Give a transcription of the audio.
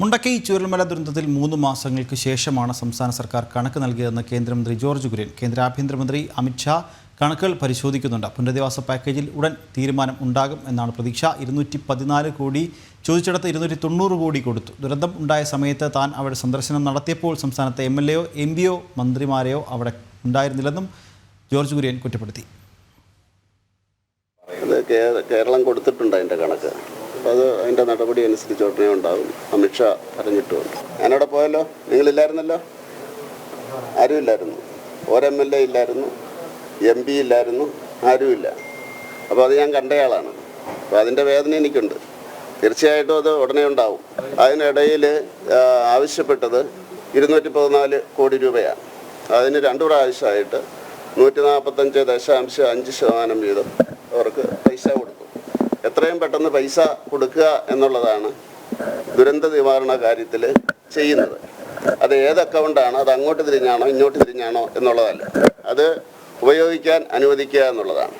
മുണ്ടക്കൈ ചുരൽമല ദുരന്തത്തിൽ മൂന്ന് മാസങ്ങൾക്ക് ശേഷമാണ് സംസ്ഥാന സർക്കാർ കണക്ക് നൽകിയതെന്ന് കേന്ദ്രമന്ത്രി ജോർജ് കുര്യൻ കേന്ദ്ര ആഭ്യന്തരമന്ത്രി അമിത്ഷാ കണക്കുകൾ പരിശോധിക്കുന്നുണ്ട്. പുനരധിവാസ പാക്കേജിൽ ഉടൻ തീരുമാനം ഉണ്ടാകും എന്നാണ് പ്രതീക്ഷ. ഇരുന്നൂറ്റി പതിനാല് കോടി ചോദിച്ചിടത്ത് ഇരുന്നൂറ്റി തൊണ്ണൂറ് കോടി കൊടുത്തു. ദുരന്തം ഉണ്ടായ സമയത്ത് താൻ അവിടെ സന്ദർശനം നടത്തിയപ്പോൾ സംസ്ഥാനത്തെ എം എൽ എയോ എം പിയോ മന്ത്രിമാരെയോ അവിടെ ഉണ്ടായിരുന്നില്ലെന്നും ജോർജ് കുര്യൻ കുറ്റപ്പെടുത്തി. കേരളം കൊടുത്തിട്ടുണ്ട് അതിന്റെ കണക്ക്. അപ്പോൾ അത് അതിന്റെ നടപടി അനുസരിച്ച് ഉടനെ ഉണ്ടാകും അമിത്ഷാ പറഞ്ഞിട്ടുമുണ്ട് ഞാനവിടെ പോയല്ലോ? നിങ്ങളില്ലായിരുന്നല്ലോ? ആരുമില്ലായിരുന്നു? ഒരു എം എൽ എ ഇല്ലായിരുന്നു. എം പി ഇല്ലായിരുന്നു. ആരുമില്ല. അപ്പോൾ അത് ഞാൻ കണ്ടയാളാണ് അപ്പോൾ അതിന്റെ വേദന എനിക്കുണ്ട്. തീർച്ചയായിട്ടും അത് ഉടനെ ഉണ്ടാവും. അതിനിടയിൽ ആവശ്യപ്പെട്ടത് ഇരുന്നൂറ്റി പതിനാല് കോടി രൂപയാണ്. അതിന് രണ്ട് പ്രാവശ്യമായിട്ട് നൂറ്റി നാൽപ്പത്തഞ്ച് ദശാംശം അഞ്ച് ശതമാനം വീതം അവർക്ക് പൈസ കൊടുത്തു. എത്രയും പെട്ടെന്ന് പൈസ കൊടുക്കുക എന്നുള്ളതാണ് ദുരന്ത നിവാരണ കാര്യത്തിൽ ചെയ്യുന്നത്. അത് ഏത് അക്കൗണ്ടാണ് അത് അങ്ങോട്ട് തിരിഞ്ഞാണോ ഇങ്ങോട്ട് തിരിഞ്ഞാണോ എന്നുള്ളതല്ല. അത് ഉപയോഗിക്കാൻ അനുവദിക്കുക എന്നുള്ളതാണ്.